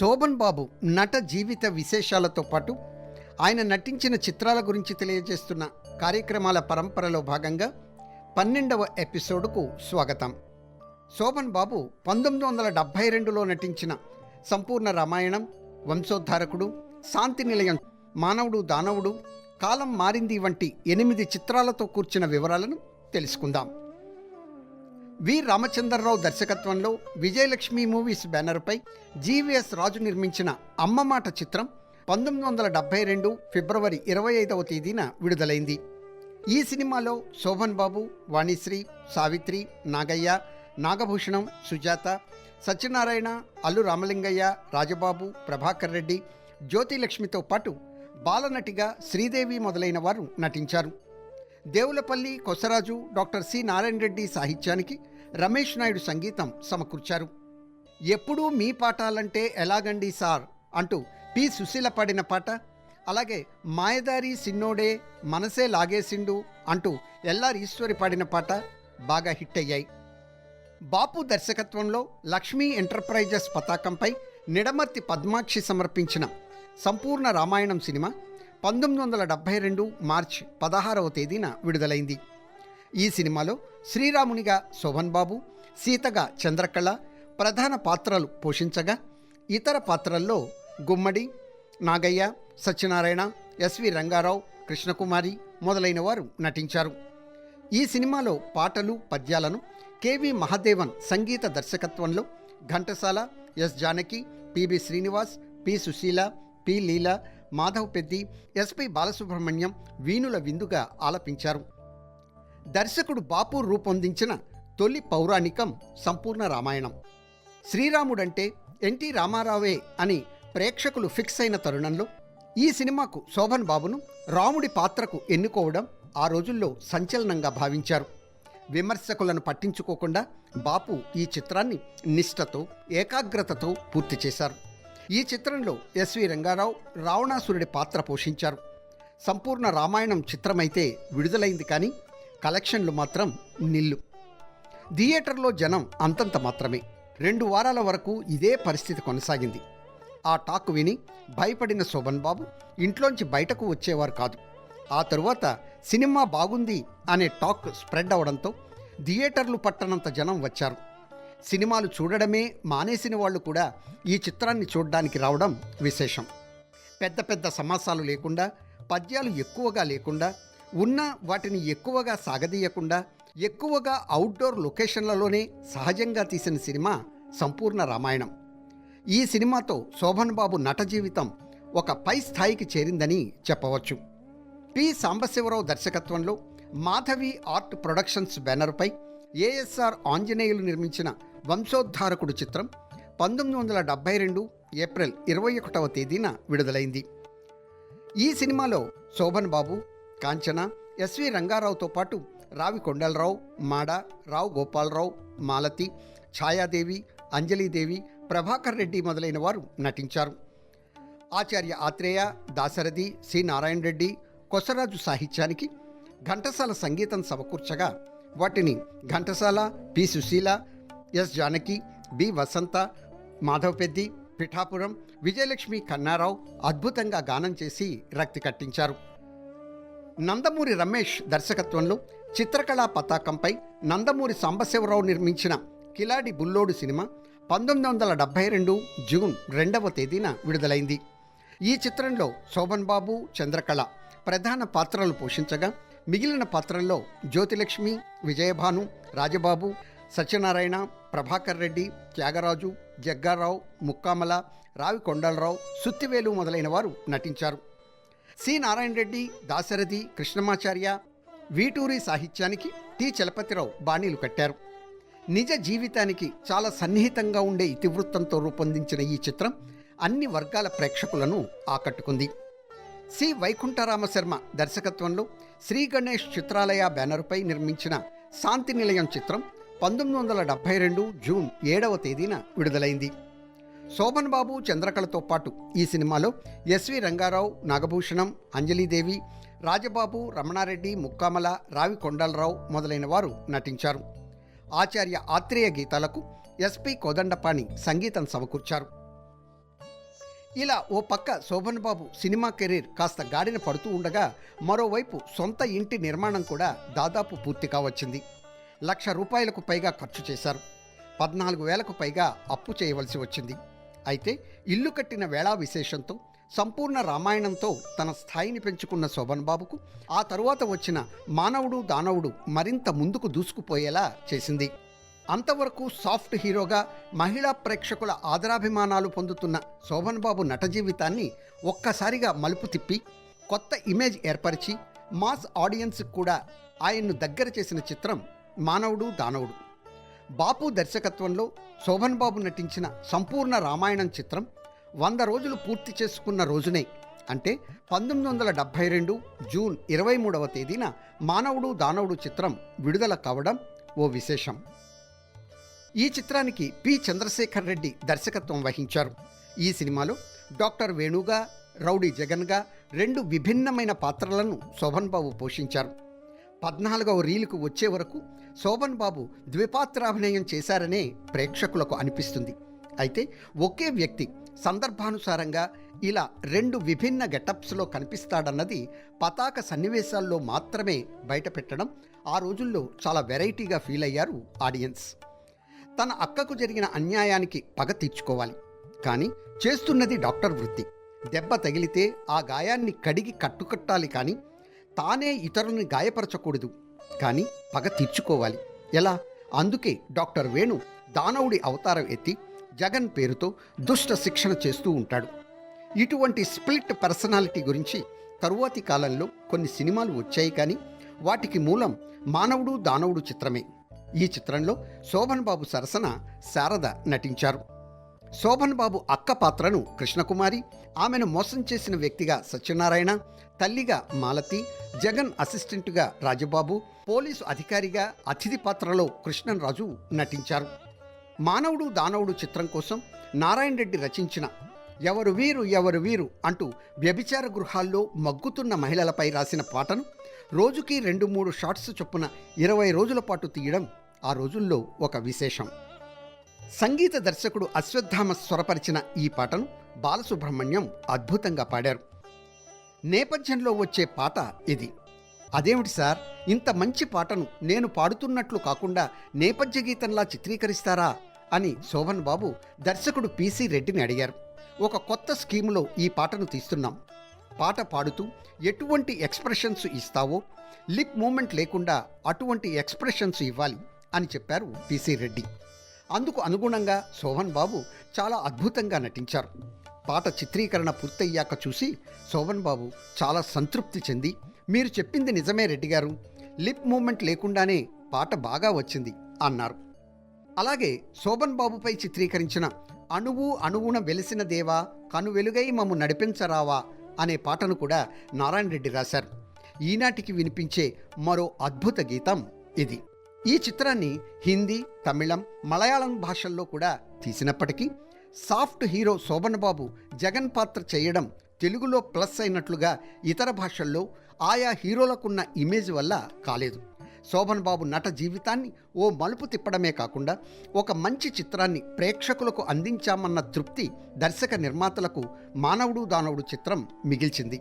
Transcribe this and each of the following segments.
శోభన్ బాబు నట జీవిత విశేషాలతో పాటు ఆయన నటించిన చిత్రాల గురించి తెలియజేస్తున్న కార్యక్రమాల పరంపరలో భాగంగా పన్నెండవ ఎపిసోడ్కు స్వాగతం. శోభన్ బాబు పంతొమ్మిది వందల డెబ్భై రెండులో నటించిన సంపూర్ణ రామాయణం వంశోద్ధారకుడు శాంతి నిలయం మానవుడు దానవుడు కాలం మారింది వంటి ఎనిమిది చిత్రాలతో కూర్చిన వివరాలను తెలుసుకుందాం. వి రామచంద్రరావు దర్శకత్వంలో విజయలక్ష్మి మూవీస్ బ్యానర్పై జీవీఎస్ రాజు నిర్మించిన అమ్మ మాట చిత్రం పంతొమ్మిది వందల డెబ్బై రెండు ఫిబ్రవరి ఇరవై ఐదవ తేదీన విడుదలైంది. ఈ సినిమాలో శోభన్ బాబు వాణిశ్రీ సావిత్రి నాగయ్య నాగభూషణం సుజాత సత్యనారాయణ అల్లు రామలింగయ్య రాజబాబు ప్రభాకర్ రెడ్డి జ్యోతిలక్ష్మితో పాటు బాలనటిగా శ్రీదేవి మొదలైన వారు నటించారు. దేవులపల్లి కొసరాజు డాక్టర్ సి నారాయణ రెడ్డి సాహిత్యానికి రమేష్ నాయుడు సంగీతం సమకూర్చారు. ఎప్పుడూ మీ పాఠాలంటే ఎలాగండి సార్? అంటూ పి. సుశీల పాడిన పాట అలాగే మాయదారి సిన్నోడే మనసే లాగేసిండు అంటూ ఎల్ఆర్ ఈశ్వరి పాడిన పాట బాగా హిట్ అయ్యాయి. బాపు దర్శకత్వంలో లక్ష్మీ ఎంటర్ప్రైజెస్ పతాకంపై నిడమర్తి పద్మాక్షి సమర్పించిన సంపూర్ణ రామాయణం సినిమా పంతొమ్మిది వందల డెబ్భై రెండు మార్చ్ పదహారవ తేదీన విడుదలైంది. ఈ సినిమాలో శ్రీరామునిగా శోభన్ బాబు సీతగా చంద్రకళ ప్రధాన పాత్రలు పోషించగా ఇతర పాత్రల్లో గుమ్మడి నాగయ్య సత్యనారాయణ ఎస్వి రంగారావు కృష్ణకుమారి మొదలైన వారు నటించారు. ఈ సినిమాలో పాటలు పద్యాలను కెవి మహాదేవన్ సంగీత దర్శకత్వంలో Ghantasala S Janaki PB Srinivas P Susheela P Leela Madhav Peddi SP Balasubrahmanyam వీణుల విందుగా ఆలపించారు. దర్శకుడు బాపు రూపొందించిన తొలి పౌరాణికం సంపూర్ణ రామాయణం. శ్రీరాముడంటే ఎన్టీ రామారావే అని ప్రేక్షకులు ఫిక్స్ అయిన తరుణంలో ఈ సినిమాకు శోభన్ బాబును రాముడి పాత్రకు ఎన్నుకోవడం ఆ రోజుల్లో సంచలనంగా భావించారు. విమర్శకులను పట్టించుకోకుండా బాపు ఈ చిత్రాన్ని నిష్ఠతో ఏకాగ్రతతో పూర్తి చేశారు. ఈ చిత్రంలో ఎస్వి రంగారావు రావణాసురుడి పాత్ర పోషించారు. సంపూర్ణ రామాయణం చిత్రమైతే విడుదలైంది కానీ కలెక్షన్లు మాత్రం నిల్లు. థియేటర్లో జనం అంతంత మాత్రమే. రెండు వారాల వరకు ఇదే పరిస్థితి కొనసాగింది. ఆ టాక్ విని భయపడిన శోభన్ బాబు ఇంట్లోంచి బయటకు వచ్చేవారు కాదు. ఆ తరువాత సినిమా బాగుంది అనే టాక్ స్ప్రెడ్ అవడంతో థియేటర్లు పట్టనంత జనం వచ్చారు. సినిమాలు చూడడమే మానేసిన వాళ్ళు కూడా ఈ చిత్రాన్ని చూడడానికి రావడం విశేషం. పెద్ద పెద్ద సమాసాలు లేకుండా పద్యాలు ఎక్కువగా లేకుండా ఉన్న వాటిని ఎక్కువగా సాగదీయకుండా ఎక్కువగా అవుట్డోర్ లొకేషన్లలోనే సహజంగా తీసిన సినిమా సంపూర్ణ రామాయణం. ఈ సినిమాతో శోభన్ బాబు నట జీవితం ఒక పై స్థాయికి చేరిందని చెప్పవచ్చు. పి. సాంబశివరావు దర్శకత్వంలో మాధవి ఆర్ట్ ప్రొడక్షన్స్ బ్యానర్పై ఏఎస్ఆర్ ఆంజనేయులు నిర్మించిన వంశోద్ధారకుడు చిత్రం పంతొమ్మిది వందల డెబ్బై రెండు ఏప్రిల్ ఇరవై ఒకటవ తేదీన విడుదలైంది. ఈ సినిమాలో శోభన్ బాబు కాంచన ఎస్వి రంగారావుతో పాటు రావి కొండలరావు మాడ రావు గోపాలరావు మాలతి ఛాయాదేవి అంజలీదేవి ప్రభాకర్ రెడ్డి మొదలైన వారు నటించారు. ఆచార్య ఆత్రేయ దాశరథి సి నారాయణ రెడ్డి కొసరాజు సాహిత్యానికి ఘంటసాల సంగీతం సమకూర్చగా వాటిని Ghantasala P. Susheela S. Janaki B. Vasantha Madhav Peddi Pithapuram Vijayalakshmi Kanna Rao అద్భుతంగా గానం చేసి రక్తి కట్టించారు. నందమూరి రమేష్ దర్శకత్వంలో చిత్రకళా పతాకంపై నందమూరి సాంబశివరావు నిర్మించిన కిలాడి బుల్లోడు సినిమా పంతొమ్మిది వందల డెబ్బై రెండు జూన్ రెండవ తేదీన విడుదలైంది. ఈ చిత్రంలో శోభన్ బాబు చంద్రకళ ప్రధాన పాత్రలు పోషించగా మిగిలిన పాత్రల్లో జ్యోతిలక్ష్మి విజయభాను రాజబాబు సత్యనారాయణ ప్రభాకర్ రెడ్డి త్యాగరాజు జగ్గారావు ముక్కామల రావి కొండలరావు సుత్తివేలు మొదలైన వారు నటించారు. సి. నారాయణ రెడ్డి దాశరథి కృష్ణమాచార్య వీటూరి సాహిత్యానికి టి. చలపతిరావు బాణీలు కట్టారు. నిజ జీవితానికి చాలా సన్నిహితంగా ఉండే ఇతివృత్తంతో రూపొందించిన ఈ చిత్రం అన్ని వర్గాల ప్రేక్షకులను ఆకట్టుకుంది. సి. వైకుంఠరామశర్మ దర్శకత్వంలో శ్రీ గణేష్ చిత్రాలయ బ్యానర్పై నిర్మించిన శాంతి నిలయం చిత్రం పంతొమ్మిది వందల డెబ్బై రెండు జూన్ ఏడవ తేదీన విడుదలైంది. శోభన్ బాబు చంద్రకళతో పాటు ఈ సినిమాలో ఎస్వి రంగారావు నాగభూషణం అంజలీదేవి రాజబాబు రమణారెడ్డి ముక్కామల రావి కొండలరావు మొదలైన వారు నటించారు. ఆచార్య ఆత్రేయ గీతాలకు ఎస్పి కోదండపాణి సంగీతం సమకూర్చారు. ఇలా ఓ పక్క శోభన్ బాబు సినిమా కెరీర్ కాస్త గాడిన పడుతూ ఉండగా మరోవైపు సొంత ఇంటి నిర్మాణం కూడా దాదాపు పూర్తి కావచ్చింది. లక్ష రూపాయలకు పైగా ఖర్చు చేశారు. పద్నాలుగు వేలకు పైగా అప్పు చేయవలసి వచ్చింది. అయితే ఇల్లు కట్టిన వేళా విశేషంతో సంపూర్ణ రామాయణంతో తన స్థాయిని పెంచుకున్న శోభన్ బాబుకు ఆ తరువాత వచ్చిన మానవుడు దానవుడు మరింత ముందుకు దూసుకుపోయేలా చేసింది. అంతవరకు సాఫ్ట్ హీరోగా మహిళా ప్రేక్షకుల ఆదరాభిమానాలు పొందుతున్న శోభన్ బాబు నట జీవితాన్ని ఒక్కసారిగా మలుపు తిప్పి కొత్త ఇమేజ్ ఏర్పరిచి మాస్ ఆడియన్స్ కూడా ఆయన్ను దగ్గర చేసిన చిత్రం మానవుడు దానవుడు. బాపు దర్శకత్వంలో శోభన్ బాబు నటించిన సంపూర్ణ రామాయణం చిత్రం వంద రోజులు పూర్తి చేసుకున్న రోజునే అంటే పంతొమ్మిది వందల డెబ్భై రెండు జూన్ ఇరవై మూడవ తేదీన మానవుడు దానవుడు చిత్రం విడుదల కావడం ఓ విశేషం. ఈ చిత్రానికి పి. చంద్రశేఖర్ రెడ్డి దర్శకత్వం వహించారు. ఈ సినిమాలో డాక్టర్ వేణుగా రౌడీ జగన్గా రెండు విభిన్నమైన పాత్రలను శోభన్ బాబు పోషించారు. పద్నాలుగవ రీలుకు వచ్చే వరకు శోభన్ బాబు ద్విపాత్రాభినయం చేశారనే ప్రేక్షకులకు అనిపిస్తుంది. అయితే ఒకే వ్యక్తి సందర్భానుసారంగా ఇలా రెండు విభిన్న గెటప్స్లో కనిపిస్తాడన్నది పతాక సన్నివేశాల్లో మాత్రమే బయటపెట్టడం ఆ రోజుల్లో చాలా వెరైటీగా ఫీల్ అయ్యారు ఆడియన్స్. తన అక్కకు జరిగిన అన్యాయానికి పగ తీర్చుకోవాలి. కానీ చేస్తున్నది డాక్టర్ వృత్తి. దెబ్బ తగిలితే ఆ గాయాన్ని కడిగి కట్టుకట్టాలి కానీ తానే ఇతరుల్ని గాయపరచకూడదు. కానీ పగ తీర్చుకోవాలి. ఎలా? అందుకే డాక్టర్ వేణు దానవుడి అవతారం ఎత్తి జగన్ పేరుతో దుష్ట శిక్షణ చేస్తూ ఉంటాడు. ఇటువంటి స్ప్లిట్ పర్సనాలిటీ గురించి తరువాతి కాలంలో కొన్ని సినిమాలు వచ్చాయి కానీ వాటికి మూలం మానవుడు దానవుడు చిత్రమే. ఈ చిత్రంలో శోభన్ బాబు సరసన శారద నటించారు. శోభన్ బాబు అక్క పాత్రను కృష్ణకుమారి ఆమెను మోసం చేసిన వ్యక్తిగా సత్యనారాయణ తల్లిగా మాలతి జగన్ అసిస్టెంట్గా రాజబాబు పోలీసు అధికారిగా అతిథి పాత్రలో కృష్ణన్ రాజు నటించారు. మానవుడు దానవుడు చిత్రం కోసం నారాయణ రెడ్డి రచించిన ఎవరు వీరు ఎవరు వీరు అంటూ వ్యభిచార గృహాల్లో మగ్గుతున్న మహిళలపై రాసిన పాటను రోజుకి రెండు మూడు షాట్స్ చొప్పున ఇరవై రోజుల పాటు తీయడం ఆ రోజుల్లో ఒక విశేషం. సంగీత దర్శకుడు అశ్వత్థామ స్వరపరిచిన ఈ పాటను బాలసుబ్రహ్మణ్యం అద్భుతంగా పాడారు. నేపథ్యంలో వచ్చే పాట ఇది. అదేమిటి సార్? ఇంత మంచి పాటను నేను పాడుతున్నట్లు కాకుండా నేపథ్య గీతంలా చిత్రీకరిస్తారా? అని శోభన్ బాబు దర్శకుడు పిసి రెడ్డిని అడిగారు. ఒక కొత్త స్కీములో ఈ పాటను తీస్తున్నాం. పాట పాడుతూ ఎటువంటి ఎక్స్ప్రెషన్స్ ఇస్తావో లిప్ మూమెంట్ లేకుండా అటువంటి ఎక్స్ప్రెషన్స్ ఇవ్వాలి అని చెప్పారు పిసి రెడ్డి. అందుకు అనుగుణంగా శోభన్ బాబు చాలా అద్భుతంగా నటించారు. పాట చిత్రీకరణ పూర్తయ్యాక చూసి శోభన్ బాబు చాలా సంతృప్తి చెంది మీరు చెప్పింది నిజమే రెడ్డి గారు లిప్ మూమెంట్ లేకుండానే పాట బాగా వచ్చింది అన్నారు. అలాగే శోభన్ బాబుపై చిత్రీకరించిన అణువు అణువున వెలిసిన దేవా కను వెలుగై మమ్ము నడిపించరావా అనే పాటను కూడా నారాయణ రెడ్డి రాశారు. ఈనాటికి వినిపించే మరో అద్భుత గీతం ఇది. ఈ చిత్రాన్ని హిందీ తమిళం మలయాళం భాషల్లో కూడా తీసినప్పటికీ సాఫ్ట్ హీరో శోభన్ బాబు జగన్ పాత్ర చేయడం తెలుగులో ప్లస్ అయినట్లుగా ఇతర భాషల్లో ఆయా హీరోలకున్న ఇమేజ్ వల్ల కాలేదు. శోభన్ బాబు నట జీవితాన్ని ఓ మలుపు తిప్పడమే కాకుండా ఒక మంచి చిత్రాన్ని ప్రేక్షకులకు అందించామన్న తృప్తి దర్శక నిర్మాతలకు మానవుడు దానవుడు చిత్రం మిగిల్చింది.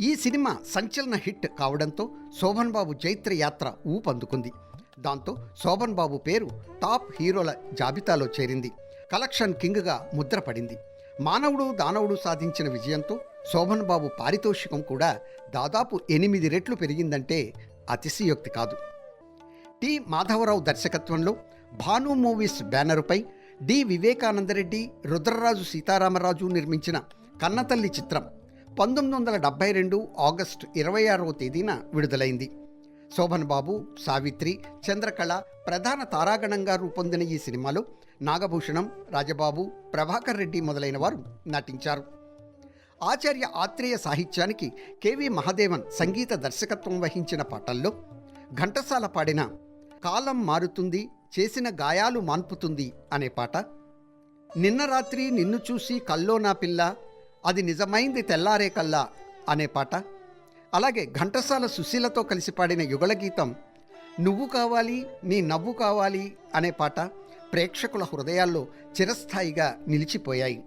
ఈ సినిమా సంచలన హిట్ కావడంతో శోభన్ బాబు జైత్ర యాత్ర ఊపందుకుంది. దాంతో శోభన్ బాబు పేరు టాప్ హీరోల జాబితాలో చేరింది. కలెక్షన్ కింగ్గా ముద్రపడింది. మానవుడు దానవుడు సాధించిన విజయంతో శోభన్ బాబు పారితోషికం కూడా దాదాపు ఎనిమిది రెట్లు పెరిగిందంటే అతిశయోక్తి కాదు. టి. మాధవరావు దర్శకత్వంలో భాను మూవీస్ బ్యానరుపై డి. వివేకానందరెడ్డి రుద్రరాజు సీతారామరాజు నిర్మించిన కన్నతల్లి చిత్రం పంతొమ్మిది వందల డెబ్బై రెండు ఆగస్టు ఇరవై ఆరవ తేదీన విడుదలైంది. శోభన్ బాబు సావిత్రి చంద్రకళ ప్రధాన తారాగణంగా రూపొందిన ఈ సినిమాలో నాగభూషణం రాజబాబు ప్రభాకర్ రెడ్డి మొదలైన వారు నటించారు. ఆచార్య ఆత్రేయ సాహిత్యానికి కెవి మహాదేవన్ సంగీత దర్శకత్వం వహించిన పాటల్లో ఘంటసాల పాడిన కాలం మారుతుంది చేసిన గాయాలు మాన్పుతుంది అనే పాట నిన్న రాత్రి నిన్ను చూసి కల్లో నా పిల్ల అది నిజమైంది తెల్లారే కల్లా అనే పాట అలాగే ఘంటసాల సుశీలతో కలిసి పాడిన యుగళగీతం నువ్వు కావాలి నీ నవ్వు కావాలి అనే పాట ప్రేక్షకుల హృదయాల్లో చిరస్థాయిగా నిలిచిపోయాయి.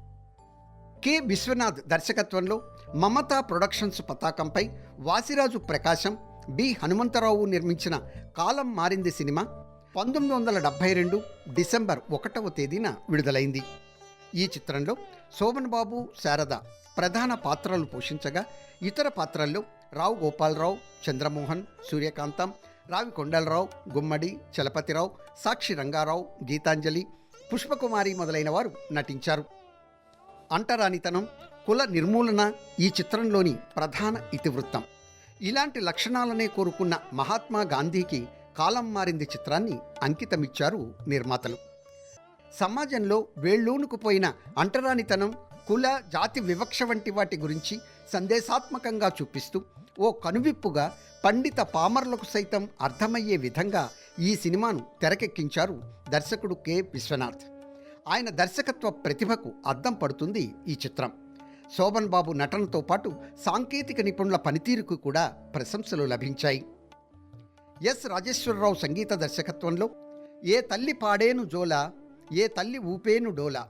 కె. విశ్వనాథ్ దర్శకత్వంలో మమతా ప్రొడక్షన్స్ పతాకంపై వాసిరాజు ప్రకాశం బి. హనుమంతరావు నిర్మించిన కాలం మారింది సినిమా పంతొమ్మిది వందల డెబ్భై రెండు డిసెంబర్ ఒకటవ తేదీన విడుదలైంది. ఈ చిత్రంలో శోభన్ బాబు శారద ప్రధాన పాత్రలు పోషించగా ఇతర పాత్రల్లో రావు గోపాలరావు చంద్రమోహన్ సూర్యకాంతం రావి కొండలరావు గుమ్మడి చలపతిరావు సాక్షి రంగారావు గీతాంజలి పుష్పకుమారి మొదలైన వారు నటించారు. అంటరానితనం కుల నిర్మూలన ఈ చిత్రంలోని ప్రధాన ఇతివృత్తం. ఇలాంటి లక్షణాలనే కోరుకున్న మహాత్మా గాంధీకి కాలం మారింది చిత్రాన్ని అంకితమిచ్చారు నిర్మాతలు. సమాజంలో వేళ్ళూనుకుపోయిన అంటరానితనం కుల జాతి వివక్ష వంటి వాటి గురించి సందేశాత్మకంగా చూపిస్తూ ఓ కనువిప్పుగా పండిత పామర్లకు సైతం అర్థమయ్యే విధంగా ఈ సినిమాను తెరకెక్కించారు దర్శకుడు కె. విశ్వనాథ్. ఆయన దర్శకత్వ ప్రతిభకు అద్దం పడుతుంది ఈ చిత్రం. శోభన్ బాబు నటనతో పాటు సాంకేతిక నిపుణుల పనితీరుకు కూడా ప్రశంసలు లభించాయి. ఎస్ రాజేశ్వరరావు సంగీత దర్శకత్వంలో ఏ తల్లి పాడేను జోలా ఏ తల్లి ఊపేను డోలా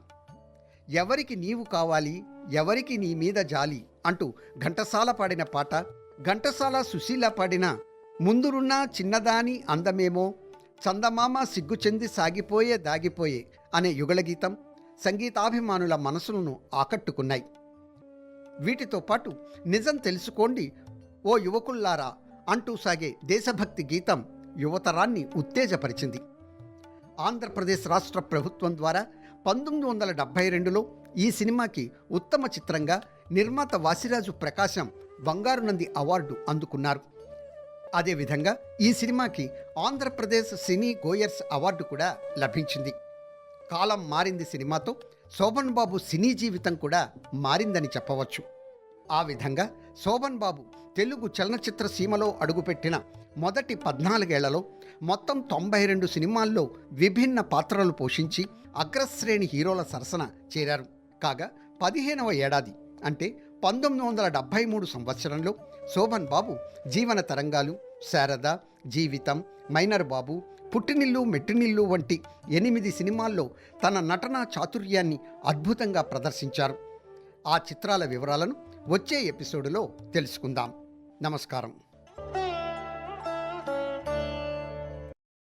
ఎవరికి నీవు కావాలి ఎవరికి నీ మీద జాలి అంటూ ఘంటసాల పాడిన పాట ఘంటసాల సుశీల పాడిన ముందురున్న చిన్నదాని అందమేమో చందమామ సిగ్గు చెంది సాగిపోయే దాగిపోయే అనే యుగళగీతం సంగీతాభిమానుల మనసులను ఆకట్టుకున్నాయి. వీటితో పాటు నిజం తెలుసుకోండి ఓ యువకుల్లారా అంటూ సాగే దేశభక్తి గీతం యువతరాన్ని ఉత్తేజపరిచింది. ఆంధ్రప్రదేశ్ రాష్ట్ర ప్రభుత్వం ద్వారా పంతొమ్మిది వందల డెబ్భై రెండులో ఈ సినిమాకి ఉత్తమ చిత్రంగా నిర్మాత వాసిరాజు ప్రకాశం బంగారు నంది అవార్డు అందుకున్నారు. అదేవిధంగా ఈ సినిమాకి ఆంధ్రప్రదేశ్ సినీ గోయర్స్ అవార్డు కూడా లభించింది. కాలం మారింది సినిమాతో శోభన్ బాబు సినీ జీవితం కూడా మారిందని చెప్పవచ్చు. ఆ విధంగా శోభన్ బాబు తెలుగు చలనచిత్ర సీమలో అడుగుపెట్టిన మొదటి పద్నాలుగేళ్ళలో మొత్తం తొంభై రెండు సినిమాల్లో విభిన్న పాత్రలు పోషించి అగ్రశ్రేణి హీరోల సరసన చేరారు. కాగా పదిహేనవ ఏడాది అంటే పంతొమ్మిది వందల డెబ్భై మూడు సంవత్సరంలో శోభన్ బాబు జీవన తరంగాలు శారద జీవితం మైనర్ బాబు పుట్టినిల్లు మెట్టినిల్లు వంటి ఎనిమిది సినిమాల్లో తన నటనా చాతుర్యాన్ని అద్భుతంగా ప్రదర్శించారు. ఆ చిత్రాల వివరాలను వచ్చే ఎపిసోడ్లో తెలుసుకుందాం. నమస్కారం.